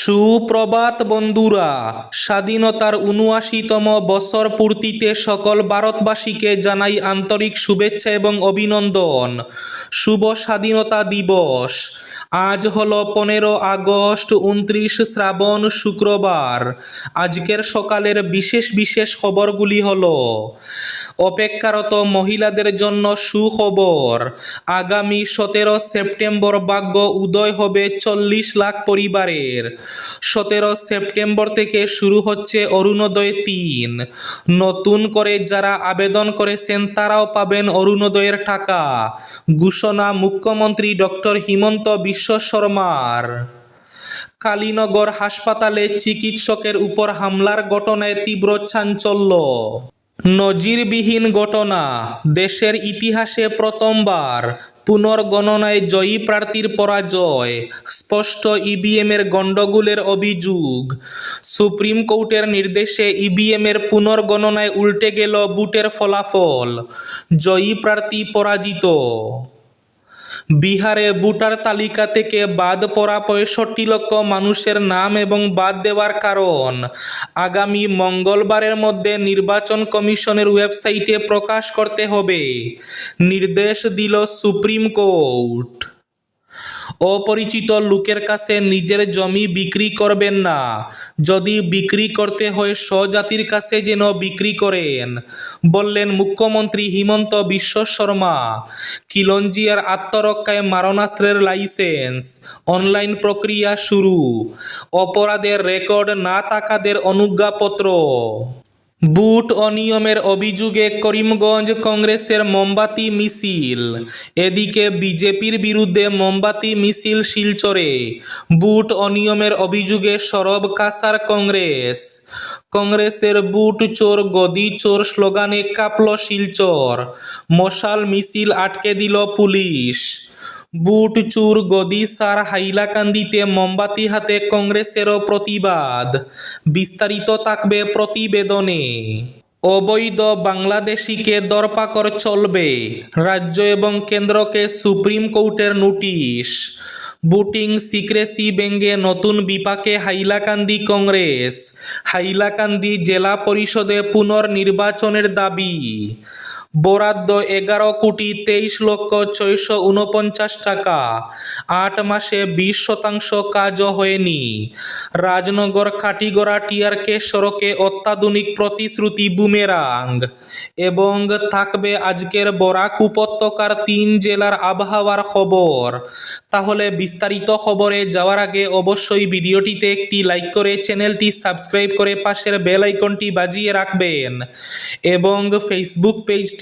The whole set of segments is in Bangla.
সুপ্রভাত বন্ধুরা, স্বাধীনতার উনআশিতম বছর পূর্তিতে সকল ভারতবাসীকে জানাই আন্তরিক শুভেচ্ছা এবং অভিনন্দন। শুভ স্বাধীনতা দিবস। আজ হলো পনেরো আগস্ট উনত্রিশ শ্রাবণ শুক্রবার। আজকের সকালের বিশেষ বিশেষ খবরগুলি হলো, অপেক্ষারত মহিলাদের জন্য সুখবর, আগামী সতেরো সেপ্টেম্বর ভাগ্য উদয় হবে চল্লিশ লাখ পরিবারের। সতেরো সেপ্টেম্বর থেকে শুরু হচ্ছে অরুণোদয় তিন। নতুন করে যারা আবেদন করেছেন তারাও পাবেন অরুণোদয়ের টাকা। ঘোষণা মুখ্যমন্ত্রী ডক্টর হিমন্ত বিশ্ব শর্মার কালীনগর হাসপাতালে চিকিৎসকের উপর হামলার ঘটনায় তীব্র চাঞ্চল্য। নজিরবিহীন ঘটনা, দেশের ইতিহাসে প্রথমবার পুনর্গণনায় জয়ী প্রার্থীর পরাজয়, স্পষ্ট ইভিএমের গণ্ডগোলের অভিযোগ। সুপ্রিম কোর্টের নির্দেশে ইভিএমের পুনর্গণনায় উল্টে গেল বুটের ফলাফল। জয়ী প্রার্থী পরাজিত। বিহারে ভোটার তালিকা থেকে বাদ পড়া পঁয়ষট্টি লক্ষ মানুষের নাম এবং বাদ দেওয়ার কারণ। আগামী মঙ্গলবারের মধ্যে নির্বাচন কমিশনের ওয়েবসাইটে প্রকাশ করতে হবে। নির্দেশ দিল সুপ্রিম কোর্ট। অপরিচিত লোকের কাছে নিজের জমি বিক্রি করবেন না। যদি বিক্রি করতে হয় স্বজাতির কাছে যেন বিক্রি করেন। বললেন মুখ্যমন্ত্রী হিমন্ত বিশ্ব শর্মা, কিলঞ্জিয়ার আত্মরক্ষায় মারণাস্ত্রের লাইসেন্স, অনলাইন প্রক্রিয়া শুরু, অপরাধের রেকর্ড না থাকাদের অনুজ্ঞাপত্র। বুট অনিয়মের অভিযোগে করিমগঞ্জ কংগ্রেসের মোমবাতি মিছিল। এদিকে বিজেপির বিরুদ্ধে মোমবাতি মিছিল শিলচরে। বুট অনিয়মের অভিযোগে সরব কাসার কংগ্রেস। কংগ্রেসের বুট চোর, গদি চোর স্লোগানে কাঁপল শিলচর। মশাল মিছিল আটকে দিল পুলিশ। বুট, চুর, গদি, সার হাইলাকান্দিতে মোমবাতি হাতে কংগ্রেসেরও প্রতিবাদ। বিস্তারিত থাকবে প্রতিবেদনে। অবৈধ বাংলাদেশিকে দরপাকর চলবে। রাজ্য এবং কেন্দ্রকে সুপ্রিম কোর্টের নোটিশ। বুটিং সিক্রেসি ব্যঙ্গে নতুন বিপাকে হাইলাকান্দি কংগ্রেস। হাইলাকান্দি জেলা পরিষদে পুনর্নির্বাচনের দাবি। বরাদ্দ এগারো কোটি তেইশ লক্ষ ছয়শো উনপঞ্চাশ টাকা। আট মাসে বিশ শতাংশ কাজও হয়নি। রাজনগর কাটিগড়া টিআরকে সড়কে অত্যাধুনিক প্রতিশ্রুতি বুমেরাং। এবং থাকবে আজকের বরাক উপত্যকার তিন জেলার আবহাওয়ার খবর। তাহলে বিস্তারিত খবরে যাওয়ার আগে অবশ্যই ভিডিওটিতে একটি লাইক করে চ্যানেলটি সাবস্ক্রাইব করে পাশের বেল আইকনটি বাজিয়ে রাখবেন। এবং ফেসবুক পেজটি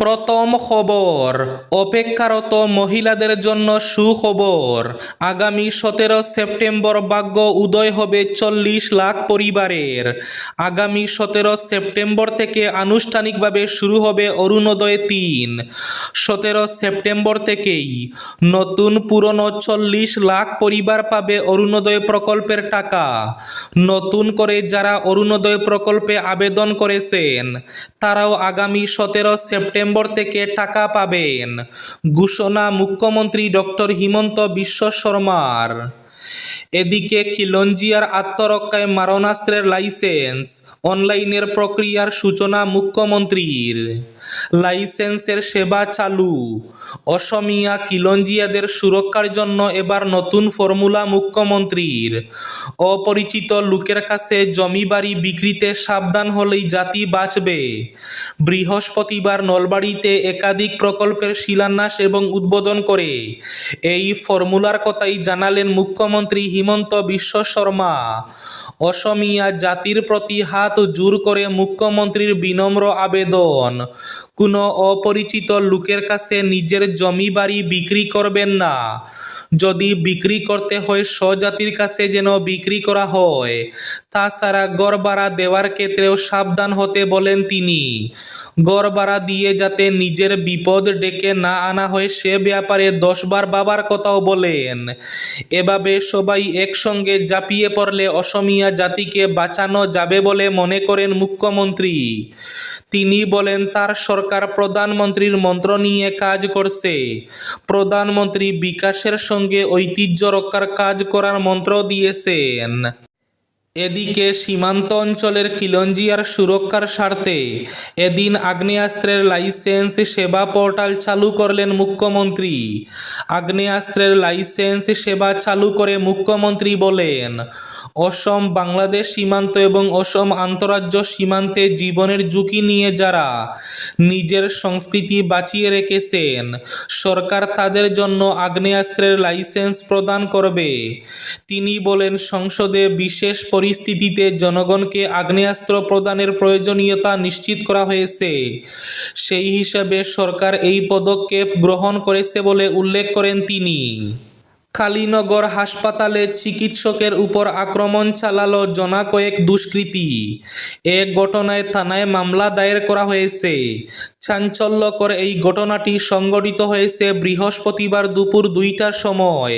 প্রথম খবর, অপেক্ষারত মহিলাদের জন্য সুখবর। আগামী সতেরো সেপ্টেম্বর ভাগ্য উদয় হবে চল্লিশ লাখ পরিবারের। আগামী সতেরো সেপ্টেম্বর থেকে আনুষ্ঠানিকভাবে শুরু হবে অরুণোদয় তিন। সতেরো সেপ্টেম্বর থেকেই নতুন পুরনো চল্লিশ লাখ পরিবার পাবে অরুণোদয় প্রকল্পের টাকা। নতুন করে যারা অরুণোদয় প্রকল্পে আবেদন করেছেন, তারাও আগামী সতেরো সেপ্টেম্বর থেকে টাকা পাবেন। ঘোষণা মুখ্যমন্ত্রী ডক্টর হিমন্ত বিশ্ব শর্মার। এদিকে খিলঞ্জিয়ার আত্মরক্ষায় মারণাস্ত্রের লাইসেন্স, অনলাইনের প্রক্রিয়ার সূচনা মুখ্যমন্ত্রীর। লাইসেন্সের সেবা চালু। অসমিয়া খিলঞ্জিয়াদের সুরক্ষার জন্য এবার নতুন ফর্মুলা মুখ্যমন্ত্রীর। অপরিচিত লোকের কাছে জমি বাড়ি বিক্রিতে সাবধান হলেই জাতি বাঁচবে। বৃহস্পতিবার নলবাড়িতে একাধিক প্রকল্পের শিলান্যাস এবং উদ্বোধন করে। এই ফর্মুলার কথাই জানালেন মুখ্যমন্ত্রী হিমন্ত বিশ্ব শর্মা। অসমিয়া জাতির প্রতি হাত জোর করে মুখ্যমন্ত্রীর বিনম্র আবেদন। কোনো অপরিচিত লোকের কাছে নিজের জমি বাড়ি বিক্রি করবেন না। যদি বিক্রি করতে হয় স্বজাতির কাছে যেন বিক্রি করা হয় তাছাড়া গড় ভাড়া দেওয়ার ক্ষেত্রেও সাবধান হতে বলেন তিনি। গড় ভাড়া দিয়ে যাতে নিজের বিপদ ডেকে না আনা হয়, সে ব্যাপারে দশবার বাবার কথাও বলেন। এভাবে সবাই একসঙ্গে ঝাঁপিয়ে পড়লে অসমিয়া জাতিকে বাঁচানো যাবে বলে মনে করেন মুখ্যমন্ত্রী। তিনি বলেন, তার সরকার প্রধানমন্ত্রীর মন্ত্র নিয়ে কাজ করছে। প্রধানমন্ত্রী বিকাশের সঙ্গে ঐতিহ্য রক্ষার কাজ করার মন্ত্র দিয়েছেন। এদিকে সীমান্ত অঞ্চলের কিলঞ্জিয়ার সুরক্ষার স্বার্থে এদিন আগ্নেয়াস্ত্রের লাইসেন্স সেবা পোর্টাল চালু করলেন মুখ্যমন্ত্রী। আগ্নেয়াস্ত্রের লাইসেন্স সেবা চালু করে মুখ্যমন্ত্রী বলেন, অসম, বাংলাদেশ সীমান্ত এবং অসম আন্তরাজ্য সীমান্তে জীবনের ঝুঁকি নিয়ে যারা নিজের সংস্কৃতি বাঁচিয়ে রেখেছেন, সরকার তাদের জন্য আগ্নেয়াস্ত্রের লাইসেন্স প্রদান করবে। তিনি বলেন, সংসদে বিশেষ পরিস্থিতিতে জনগণকে আগ্নেয়াস্ত্র প্রদানের প্রয়োজনীয়তা নিশ্চিত করা হয়েছে। সেই হিসাবে সরকার এই পদক্ষেপ গ্রহণ করেছে বলে উল্লেখ করেন তিনি। কালীনগর হাসপাতালে চিকিৎসকের উপর আক্রমণ চালালো জনা কয়েক দুষ্কৃতী। এ ঘটনায় থানায় মামলা দায়ের করা হয়েছে। চাঞ্চল্যকর এই ঘটনাটি সংঘটিত হয়েছে বৃহস্পতিবার দুপুর দুইটার সময়।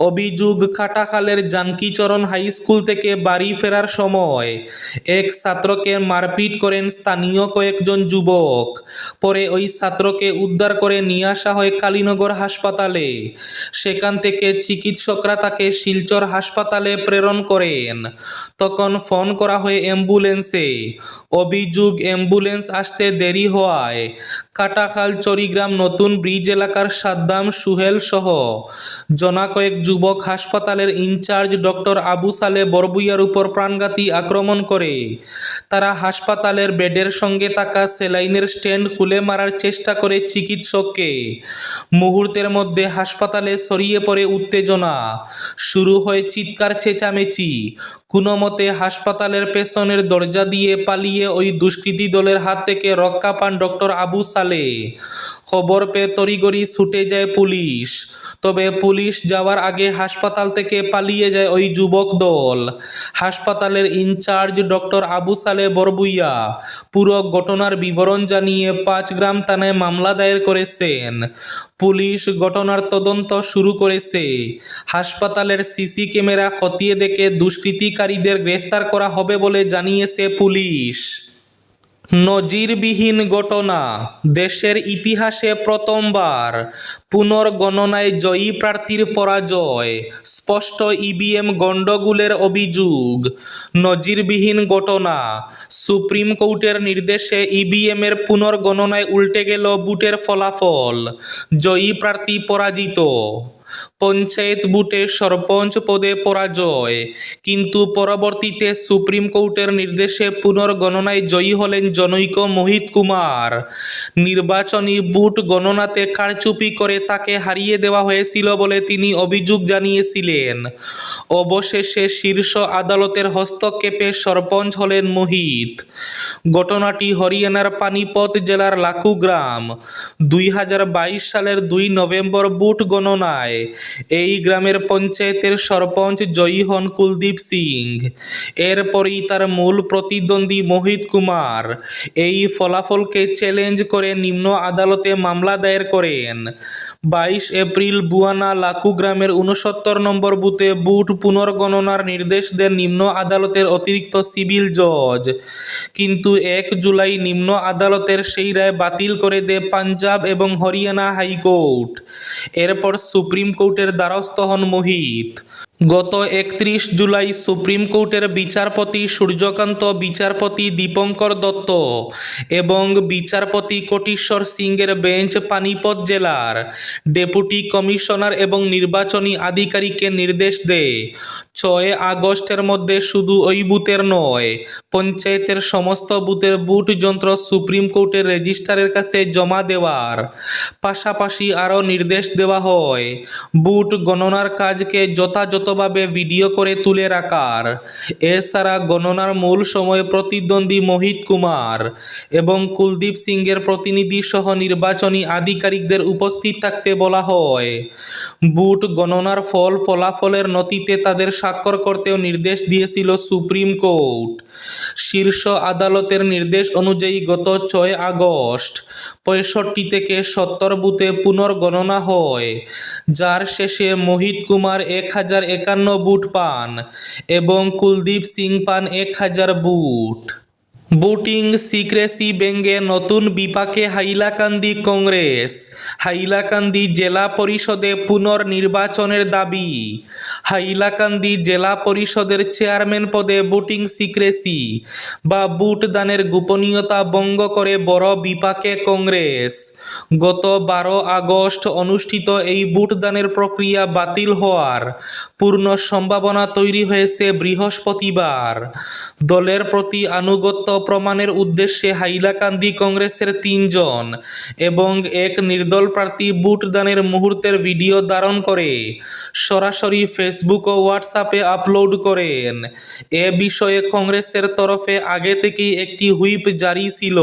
অভিযোগ কাটাখালের জানকীচরণ হাই স্কুল থেকে বাড়ি ফেরার সময় এক ছাত্রকে মারপিট করেন স্থানীয় কয়েকজন যুবক। পরে ওই ছাত্রকে উদ্ধার করে নিয়ে আসা হয় কালীনগর হাসপাতালে। সেখান থেকে চিকিৎসকরা তাকে শিলচর হাসপাতালে প্রেরণ করেন। তখন ফোন করা হয় অ্যাম্বুলেন্সে। অভিযোগ অ্যাম্বুলেন্স আসতে দেরি হওয়ায় কাটাখাল, চরিগ্রাম নতুন ব্রিজ এলাকার সাদ্দাম সুহেল সহ জনা কয়েক যুবক হাসপাতালের ইনচার্জ ডক্টর আবু সালে বরবুইয়ার উপর প্রাণঘাতী আক্রমণ করে। তারা হাসপাতালের বেডের সঙ্গে থাকা সেলাইনের স্ট্যান্ড খুলে মারার চেষ্টা করে চিকিৎসককে। মুহূর্তের মধ্যে হাসপাতালে ছড়িয়ে পড়ে উত্তেজনা। শুরু হয় চিৎকার চেঁচামেচি। কোনো মতে হাসপাতালের পেছনের দরজা দিয়ে পালিয়ে ওই দুষ্কৃতী দলের হাত থেকে রক্ষা পান ডক্টর আবু সালে। খবর পেয়ে তড়িগড়ি ছুটে যায় পুলিশ। তবে পুলিশ যাওয়ার আগে হাসপাতাল থেকে পালিয়ে যায় ওই যুবক দল। হাসপাতালের ইনচার্জ ডক্টর আবু সালে বরবুইয়া। পুরো ঘটনার বিবরণ জানিয়ে পাঁচগ্রাম থানায় মামলা দায়ের করেছেন। পুলিশ ঘটনার তদন্ত শুরু করেছে। হাসপাতালের সিসি ক্যামেরা খতিয়ে দেখে দুষ্কৃতিকারীদের গ্রেফতার করা হবে বলে জানিয়েছে পুলিশ। নজিরবিহীন ঘটনা, দেশের ইতিহাসে প্রথমবার পুনর্গণনায় জয়ী প্রার্থীর পরাজয়, স্পষ্ট ইভিএম গণ্ডগোলের অভিযোগ, নজিরবিহীন ঘটনা। সুপ্রিম কোর্টের নির্দেশে ইভিএমের পুনর্গণনায় উল্টে গেল বুটের ফলাফল, জয়ী প্রার্থী পরাজিত। পঞ্চায়েত বুটে সরপঞ্চ পদে পরাজয়। কিন্তু পরবর্তীতে সুপ্রিম কোর্টের নির্দেশে পুনর্গণনায় জয়ী হলেন জনৈক মোহিত কুমার। নির্বাচনী বুট গণনাতে কারচুপি করে তাকে হারিয়ে দেওয়া হয়েছিল বলে তিনি অভিযোগ জানিয়েছিলেন। অবশেষে শীর্ষ আদালতের হস্তক্ষেপে সরপঞ্চ হলেন মোহিত। ঘটনাটি হরিয়ানার পানিপত জেলার লাকুগ্রাম দুই হাজার বাইশ সালের দুই নভেম্বর বুট গণনায় এই গ্রামের পঞ্চায়েতের সরপঞ্চ জয়ী হন কুলদীপ সিং। এরপরই তার মূল প্রতিদ্বন্দ্বী মোহিত কুমার এই ফলাফলকে চ্যালেঞ্জ করে নিম্ন আদালতে মামলা দায়ের করেন। বাইশ এপ্রিল বুয়ানা লাকু গ্রামের উনসত্তর নম্বর বুথে বুট পুনর্গণনার নির্দেশ দেন নিম্ন আদালতের অতিরিক্ত সিভিল জজ। কিন্তু এক জুলাই নিম্ন আদালতের সেই রায় বাতিল করে দেয় পাঞ্জাব এবং হরিয়ানা হাইকোর্ট। এরপর সুপ্রিম কোর্টের দ্বারস্থ হন মোহিত। গত একত্রিশ জুলাই সুপ্রিম কোর্টের বিচারপতি সূর্যকান্ত, বিচারপতি দীপঙ্কর দত্ত এবং বিচারপতি কোটিশ্বর সিংয়ের বেঞ্চ পানিপত জেলার ডেপুটি কমিশনার এবং নির্বাচনী আধিকারিককে নির্দেশ দেয়। ছয় আগস্টের মধ্যে শুধু ওই বুথের নয়, পঞ্চায়েতের সমস্ত বুথের বুট যন্ত্র সুপ্রিম কোর্টের রেজিস্ট্রারের কাছে জমা দেওয়ার পাশাপাশি আরও নির্দেশ দেওয়া হয়। বুট গণনার কাজকে যথাযথ ব্যক্তিগতভাবে ভিডিও করে তুলে রাখার। এছাড়া গণনার মূল সময়ে প্রতিদ্বন্দ্বী মোহিত কুমার এবং কুলদীপ সিংয়ের প্রতিনিধি সহ নির্বাচনী আধিকারিকদের উপস্থিত থাকতে বলা হয়। বুট গণনার ফল ফলাফলের নথিতে তাদের স্বাক্ষর করতেও নির্দেশ দিয়েছিল সুপ্রিম কোর্ট। শীর্ষ আদালতের নির্দেশ অনুযায়ী গত ছয় আগস্ট পঁয়ষট্টি থেকে সত্তর বুথে পুনর্গণনা হয়। যার শেষে মোহিত কুমার এক হাজার একান্ন বুট পান এবং কুলদীপ সিং পান এক হাজার বুট। বুটিং সিক্রেসি ব্যঙ্গে নতুন বিপাকে হাইলাকান্দি কংগ্রেস। হাইলাকান্দি জেলা পরিষদে পুনর্নির্বাচনের দাবি। হাইলাকান্দি জেলা পরিষদের চেয়ারম্যান পদে বুটিং সিক্রেসি বা বুট দানের গোপনীয়তা ভঙ্গ করে বড় বিপাকে কংগ্রেস। গত বারো আগস্ট অনুষ্ঠিত এই বুট দানের প্রক্রিয়া বাতিল হওয়ার পূর্ণ সম্ভাবনা তৈরি হয়েছে বৃহস্পতিবার। দলের প্রতি আনুগত্য প্রমাণের উদ্দেশ্যে হাইলাকান্দি কংগ্রেসের তিনজন এবং এক নির্দল প্রার্থী বুট দানের মুহূর্তের ভিডিও ধারণ করে। সরাসরি ফেসবুক ও হোয়াটসঅ্যাপে আপলোড করেন। এ বিষয়ে কংগ্রেসের তরফে আগে থেকেই একটি হুইপ জারি ছিল,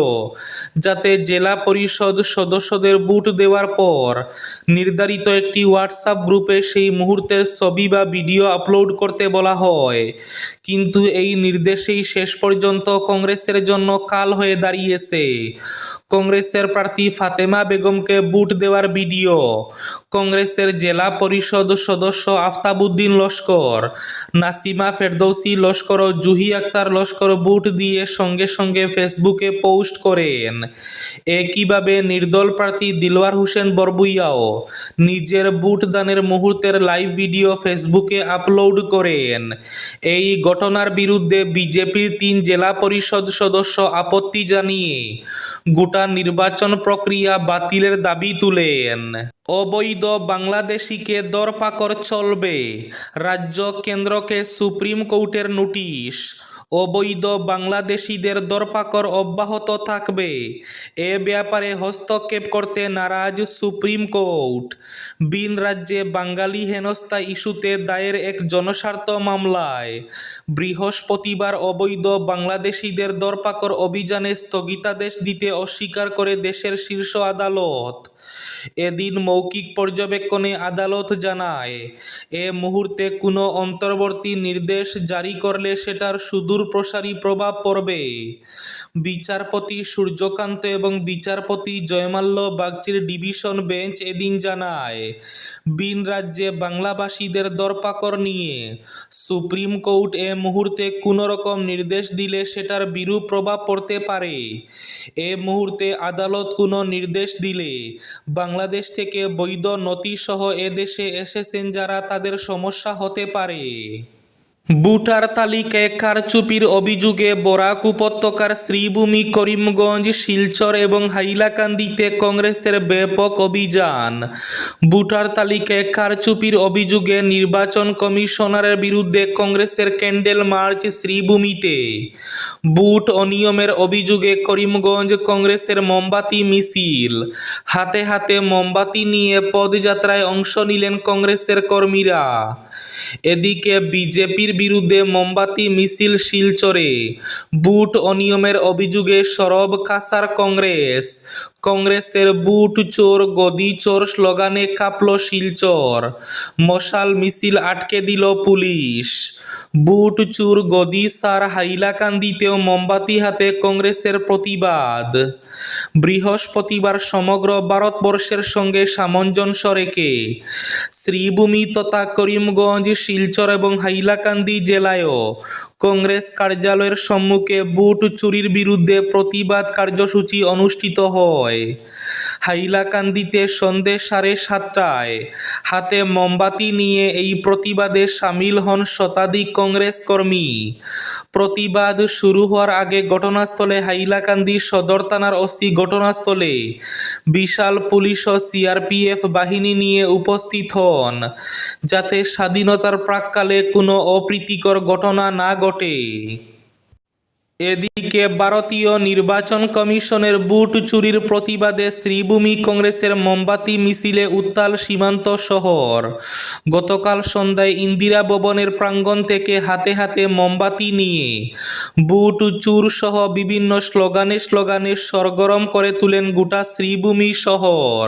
যাতে জেলা পরিষদ সদস্যদের বুট দেওয়ার পর নির্ধারিত একটি হোয়াটসঅ্যাপ গ্রুপে সেই মুহূর্তের ছবি বা ভিডিও আপলোড করতে বলা হয়। কিন্তু এই নির্দেশেই শেষ পর্যন্ত কংগ্রেসের জন্য কাল হয়ে দাঁড়িয়েছে। কংগ্রেসের প্রার্থী ফাতেমা বেগমকে বুট দেওয়ার ভিডিও। কংগ্রেসের জেলা পরিষদ সদস্য আফতাবুদ্দিন লস্কর, নাসিমা ফেরদৌসি লস্কর ও জুহি আক্তার লস্কর বুট দিয়ে সঙ্গে সঙ্গে ফেসবুকে পোস্ট করেন। একইভাবে নির্দল প্রার্থী দিলওয়ার হোসেন বরবুইয়াও নিজের বুট দানের মুহূর্তের লাইভ ভিডিও ফেসবুকে আপলোড করেন। এই ঘটনার বিরুদ্ধে বিজেপির তিন জেলা পরিষদ সদস্য আপত্তি জানিয়ে গোটা নির্বাচন প্রক্রিয়া বাতিলের দাবি তুলেন। অবৈধ বাংলাদেশিকে দরপাকড় চলবে। রাজ্য কেন্দ্রকে সুপ্রিম কোর্টের নোটিশ। অবৈধ বাংলাদেশিদের দরপাকর অব্যাহত থাকবে। এ ব্যাপারে হস্তক্ষেপ করতে নারাজ সুপ্রিম কোর্ট। বিন রাজ্যে বাঙালি হেনস্থা ইস্যুতে দায়ের এক জনস্বার্থ মামলায় বৃহস্পতিবার অবৈধ বাংলাদেশিদের দরপাকর অভিযানে স্থগিতাদেশ দিতে অস্বীকার করে দেশের শীর্ষ আদালত। এদিন মৌখিক পর্যবেক্ষণে আদালত জানায়, এ মুহূর্তে কোনো অন্তর্বর্তী নির্দেশ জারি করলে সেটার সুদূর প্রসারী প্রভাব পড়বে। বিচারপতি সূর্যকান্ত এবং বিচারপতি জয়মাল্য বাগচির ডিভিশন বেঞ্চ এদিন জানায়, বিন রাজ্যে বাংলাভাষীদের দরপাকর নিয়ে। সুপ্রিম কোর্ট এ মুহূর্তে কোনো রকম নির্দেশ দিলে সেটার বিরূপ প্রভাব পড়তে পারে। এ মুহূর্তে আদালত কোনো নির্দেশ দিলে বাংলাদেশ থেকে বৈধ নথিসহ এদেশে এসেছেন যারা তাদের সমস্যা হতে পারে। বুটার তালিকায় কারচুপির অভিযোগে বরাক উপত্যকার শ্রীভূমি করিমগঞ্জ, শিলচর এবং হাইলাকান্দিতে কংগ্রেসের ব্যাপক অভিযান। বুটার তালিকায় কারচুপির অভিযোগে নির্বাচন কমিশনারের বিরুদ্ধে কংগ্রেসের ক্যান্ডেল মার্চ শ্রীভূমিতে। বুট অনিয়মের অভিযোগে করিমগঞ্জ কংগ্রেসের মোমবাতি মিছিল। হাতে হাতে মোমবাতি নিয়ে পদযাত্রায় অংশ নিলেন কংগ্রেসের কর্মীরা। এদিকে বিজেপির বিরুদ্ধে মোমবাতি মিছিল শিলচরে। বুট অনিয়মের অভিযোগে সরব কাসার কংগ্রেস। কংগ্রেসের বুট চোর, গদি চোর, স্লোগানে কাঁপল শিলচর মশাল মিছিল আটকে দিল পুলিশ। বুট চুর, গদি সার হাইলাকান্দিতেও মোমবাতি হাতে কংগ্রেসের প্রতিবাদ। বৃহস্পতিবার সমগ্র ভারতবর্ষের সঙ্গে সামঞ্জস্য রেখে শ্রীভূমি তথা করিমগঞ্জ, শিলচর এবং হাইলাকান্দি জেলায়ও কংগ্রেস কার্যালয়ের সম্মুখে বুট চুরির বিরুদ্ধে প্রতিবাদ কার্যসূচি অনুষ্ঠিত হয়। হাইলাকান্দিতে সন্ধে সাড়ে সাতটায় হাতে মোমবাতি নিয়ে এই প্রতিবাদে সামিল হন শতাধিক কংগ্রেস কর্মী। প্রতিবাদ শুরু হওয়ার আগে ঘটনাস্থলে হাইলাকান্দি সদর থানার ওসি ঘটনাস্থলে বিশাল পুলিশ ও সিআরপিএফ বাহিনী নিয়ে উপস্থিত হন, যাতে স্বাধীনতার প্রাককালে কোনো অপ্রীতিকর ঘটনা না ঘটে। এদিকে ভারতীয় নির্বাচন কমিশনের বুট চুরির প্রতিবাদে শ্রীভূমি কংগ্রেসের মোমবাতি, মিছিলে উত্তাল সীমান্ত শহর। গতকাল সন্ধ্যায় ইন্দিরা ভবনের প্রাঙ্গণ থেকে হাতে হাতে মোমবাতি নিয়ে বুট চুর সহ বিভিন্ন স্লোগানে স্লোগানে সরগরম করে তুলেন গোটা শ্রীভূমি শহর।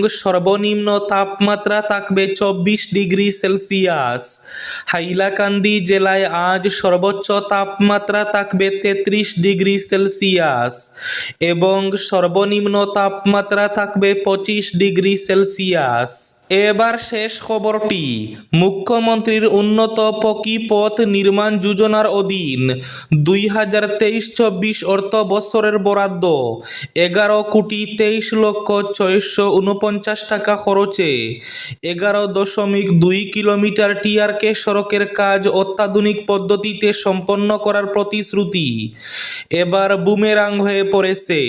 সর্বনিম্ন তাপমাত্রা থাকবে চব্বিশ ডিগ্রি সেলসিয়াস। হাইলাকান্দি জেলায় আজ সর্বোচ্চ তাপমাত্রা থাকবে তেত্রিশ ডিগ্রি সেলসিয়াস এবং সর্বনিম্ন তাপমাত্রা থাকবে পঁচিশ ডিগ্রি সেলসিয়াস। এবার শেষ খবরটি। মুখ্যমন্ত্রীর উন্নত পকি পথ নির্মাণ যোজনার অধীন দুই হাজার তেইশ চব্বিশ অর্থ বছরের বরাদ্দ। এগারো কোটি তেইশ লক্ষ ছয়শো উনপঞ্চাশ টাকা খরচে। এগারো দশমিক দুই কিলোমিটার টিআরকে সড়কের কাজ অত্যাধুনিক পদ্ধতিতে সম্পন্ন করার প্রতিশ্রুতি। এবার বুমেরাং হয়ে পড়েছে।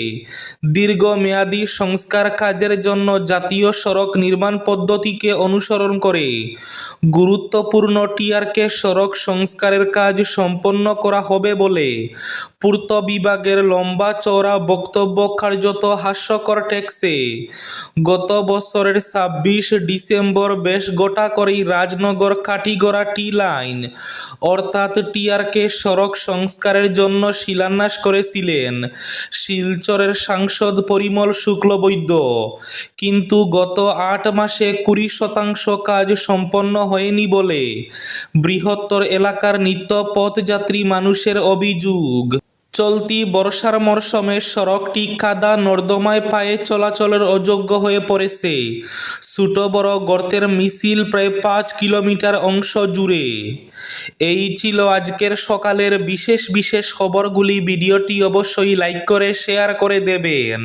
দীর্ঘমেয়াদী সংস্কার কাজের জন্য জাতীয় সড়ক নির্মাণ পদ্ধতিকে অনুসরণ করে গুরুত্বপূর্ণ টিআরকে সড়ক সংস্কারের কাজ সম্পন্ন করা হবে বলে পূর্ত বিভাগের লম্বা চওড়া বক্তব্য কার্যত হাস্যকর টেকসে। গত বছরের ছাব্বিশ ডিসেম্বর বেশ গোটা করেই রাজনগর কাটিগড়া টি লাইন অর্থাৎ টিআরকে সড়ক সংস্কারের জন্য শিলান্যাস করেছিলেন। শিলচরের সাংসদ পরিমল শুক্লবৈদ্য কিন্তু গত আট মাসে কুড়ি শতাংশ কাজ সম্পন্ন হয়নি বলে বৃহত্তর এলাকার নিত্য পথযাত্রী মানুষের অভিযোগ। চলতি বর্ষার মরশুমে সড়কটি কাদা নর্দমায় পায়ে চলাচলের অযোগ্য হয়ে পড়েছে। ছোট বড় গর্তের মিছিল প্রায় পাঁচ কিলোমিটার অংশ জুড়ে। এই ছিল আজকের সকালের বিশেষ বিশেষ খবরগুলি। ভিডিওটি অবশ্যই লাইক করে, শেয়ার করে দেবেন।